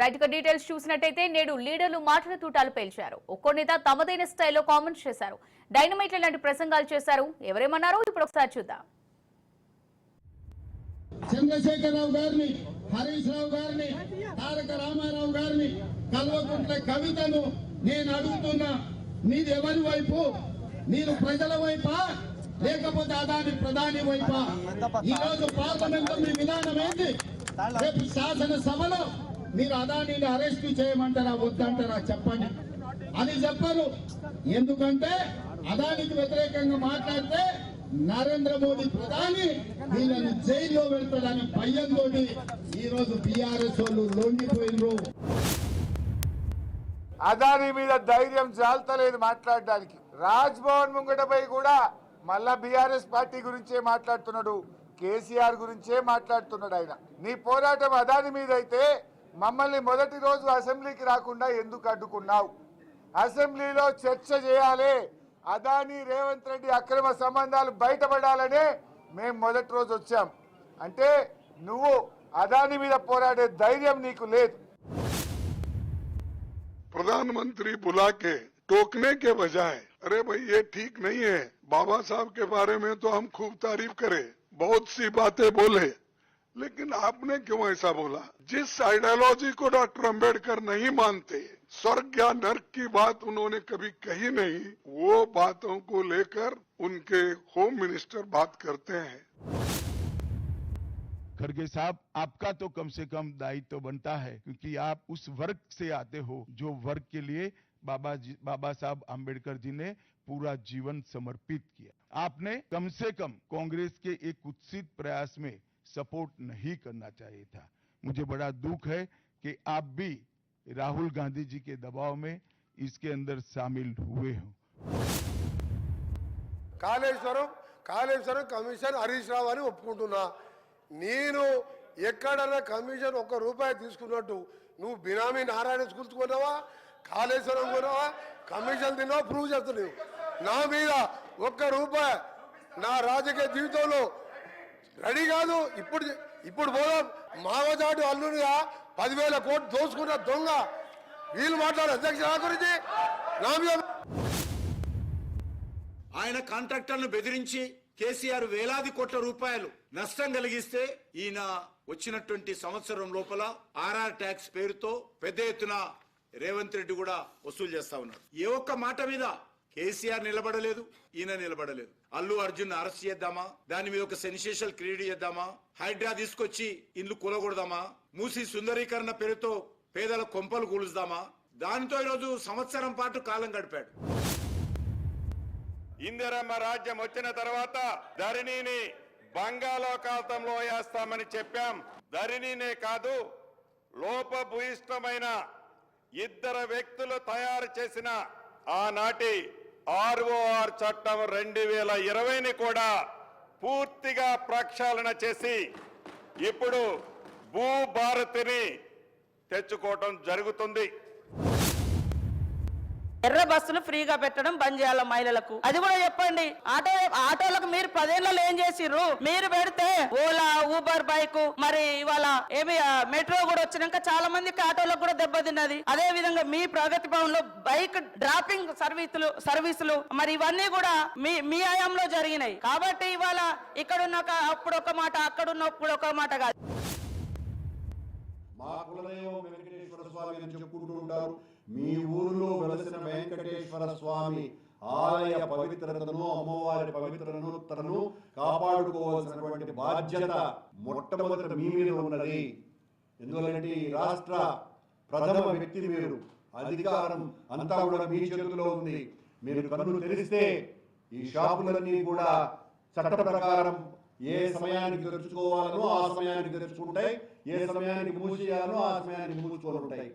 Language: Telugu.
రైట్ డీటెయిల్స్ చూసినట్టయితే నేడు లీడర్లు మాటల తూటాలు పేల్చారు. ఒక్కో నేత తమదైన స్థాయిలో కామెంట్స్ చేశారు. డైనమైట్ల లాంటి ప్రసంగాలు చేశారు. ఎవరేమన్నారో ఇప్పుడు ఒకసారి చూద్దాం. చంద్రశేఖరరావు గారిని హరీష్ రావు గారిని తారక రామారావు గారిని కల్వకుంట్ల కవితను నేను అడుగుతున్నా. నీది ఎవరి వైపు? మీరు ప్రజల వైపా? లేకపోతే అదాని ప్రధాని వైపా? ఈ రోజు పార్లమెంట్ మీ విధానం ఏంటి? రేపు శాసనసభలో మీరు అదానిని అరెస్ట్ చేయమంటారా? వద్దంటారా? చెప్పండి. అని చెప్పరు. ఎందుకంటే అదానికి వ్యతిరేకంగా మాట్లాడితే నరేంద్ర మోడీ ప్రధాని వీళ్ళని జైల్లో పెడతాడని భయంతో ఈ రోజు బీఆర్ఎస్ వాళ్ళు లొంగిపోయినరు. అదాని మీద ధైర్యం చాలతలేదు మాట్లాడడానికి. రాజ్ భవన్ ముంగటపై కూడా మళ్ళా బీఆర్ఎస్ పార్టీ గురించే మాట్లాడుతున్నాడు. కేసీఆర్ గురించే మాట్లాడుతున్నాడు ఆయన. నీ పోరాటం అదాని మీద అయితే మమ్మల్ని మొదటి రోజు అసెంబ్లీకి రాకుండా ఎందుకు అడ్డుకున్నావు అసెంబ్లీలో చర్చ చేయాలి అదాని రేవంత్ రెడ్డి అక్రమ సంబంధాలు బయటపడాలనే మేము మొదటి రోజు వచ్చాం అంటే నువ్వు అదాని మీద పోరాడే ధైర్యం నీకు లేదు प्रधानमंत्री बुला के टोकने के बजाय अरे भाई ये ठीक नहीं है बाबा साहब के बारे में तो हम खूब तारीफ करें बहुत सी बातें बोले लेकिन आपने क्यों ऐसा बोला? जिस आइडियोलॉजी को डॉक्टर अंबेडकर नहीं मानते, स्वर्ग या नर्क की बात उन्होंने कभी कही नहीं, वो बातों को लेकर उनके होम मिनिस्टर बात करते हैं। खड़गे साहब, आपका तो कम से कम दायित्व तो बनता है, क्योंकि आप उस वर्ग से आते हो, जो वर्ग के लिए बाबा जी, बाबा साहब आम्बेडकर जी ने पूरा जीवन समर्पित किया। आपने कम से कम कांग्रेस के एक कुत्सित प्रयास में सपोर्ट नहीं करना चाहिए था मुझे बड़ा दुख है कि आप भी राहुल गांधी जी के दबाव में इसके अंदर शामिल हुए हो కాళేశ్వరం కాళేశ్వరం కమిషన్ హరీష్ రావు అని ఒప్పుకుంటున్నా నేను ఎక్కడన్నా కమిషన్ ఒక్క రూపాయి తీసుకున్నట్టు నువ్వు బినామీ నారాయణ స్కూల్స్ కొన్నావా కాళేశ్వరం కొన్నావా కమిషన్ తిన్నావా ప్రూవ్ చేస్తున్నావు నా మీద ఒక్క రూపాయి నా రాజకీయ జీవితంలో రెడీ కాదు. ఇప్పుడు ఇప్పుడు పోదాం. మావజాటు అల్లునిగా పదివేల కోట్లు దోసుకున్న దొంగ. వీళ్ళు మాట్లాడు అధ్యక్ష గురించి. నా ఆయన కాంట్రాక్టర్ను బెదిరించి కేసీఆర్ వేలాది కోట్ల రూపాయలు నష్టం కలిగిస్తే ఈయన వచ్చినటువంటి సంవత్సరం లోపల ఆర్ఆర్ ట్యాక్స్ పేరుతో పెద్ద ఎత్తున రేవంత్ రెడ్డి కూడా వసూలు చేస్తా ఉన్నారు. ఏ ఒక్క మాట మీద కేసీఆర్ నిలబడలేదు ఈయన నిలబడలేదు. అల్లు అర్జున్ అరెస్ట్ చేద్దామా? దాని మీద ఒక సెన్సేషల్ క్రియేట్ చేద్దామా? హైడ్రా తీసుకొచ్చి ఇల్లు కూలగొడదామా? మూసి సుందరీకరణ పేరుతో పేదల కొంపలు కూలుస్తామా? దానితో ఈరోజు సంవత్సరం పాటు కాలం గడిపాడు. ఇందిరమ్మ రాజ్యం వచ్చిన తర్వాత ధరణిని బంగాళాఖాతంలో వేస్తామని చెప్పాం. ధరణినే కాదు లోపభూయిష్టమైన ఇద్దరు వ్యక్తులు తయారు చేసిన ఆనాటి ఆర్ఓఆర్ చట్టం రెండు వేల ఇరవైని కూడా పూర్తిగా ప్రక్షాళన చేసి ఇప్పుడు భూభారతిని తెచ్చుకోవటం జరుగుతుంది. ఎర్ర బస్సులు ఫ్రీగా పెట్టడం బంద్ చేయాలి మహిళలకు. అది కూడా చెప్పండి. ఆటో ఆటోలకు మీరు పదేళ్ళలో ఏం చేసిర్రు? మీరు పెడితే ఓలా ఊబర్ బైక్ మరి ఇవాళ ఏమి మెట్రో కూడా వచ్చినాక చాలా మందికి ఆటోలకు కూడా దెబ్బతిన్నది అదే విధంగా మీ ప్రగతి భవన్లో బైక్ డ్రాపింగ్ సర్వీసులు సర్వీసులు మరి ఇవన్నీ కూడా మీ మీ హయాంలో జరిగినాయి. కాబట్టి ఇవాళ ఇక్కడున్న ఒక- అప్పుడు ఒక మాట అక్కడున్నప్పుడు ఒక మాట కాదు. మా కులదైవం వెంకటేశ్వర స్వామి అని చెప్పుకుంటూ ఉంటారు. మీ ఊరిలో వెలసిన వెంకటేశ్వర స్వామి ఆలయ పవిత్రతను అమ్మవారి పవిత్రతను కాపాడుకోవాల్సినటువంటి బాధ్యత మొట్టమొదట మీ మీద ఉన్నది. ఎందుకంటే ఈ రాష్ట్ర ప్రథమ వ్యక్తి మీరు. అధికారం అంతా కూడా మీ చేతిలో ఉంది. మీరు కన్ను తెలిస్తే ఈ షాపులన్నీ కూడా చట్ట ప్రకారం ఏ సమయానికి తెరుచుకోవాలనో ఆ సమయానికి తెరుచుకుంటాయి. ఏ సమయానికి మూసేయాలనో ఆ సమయానికి మూసుకొని ఉంటాయి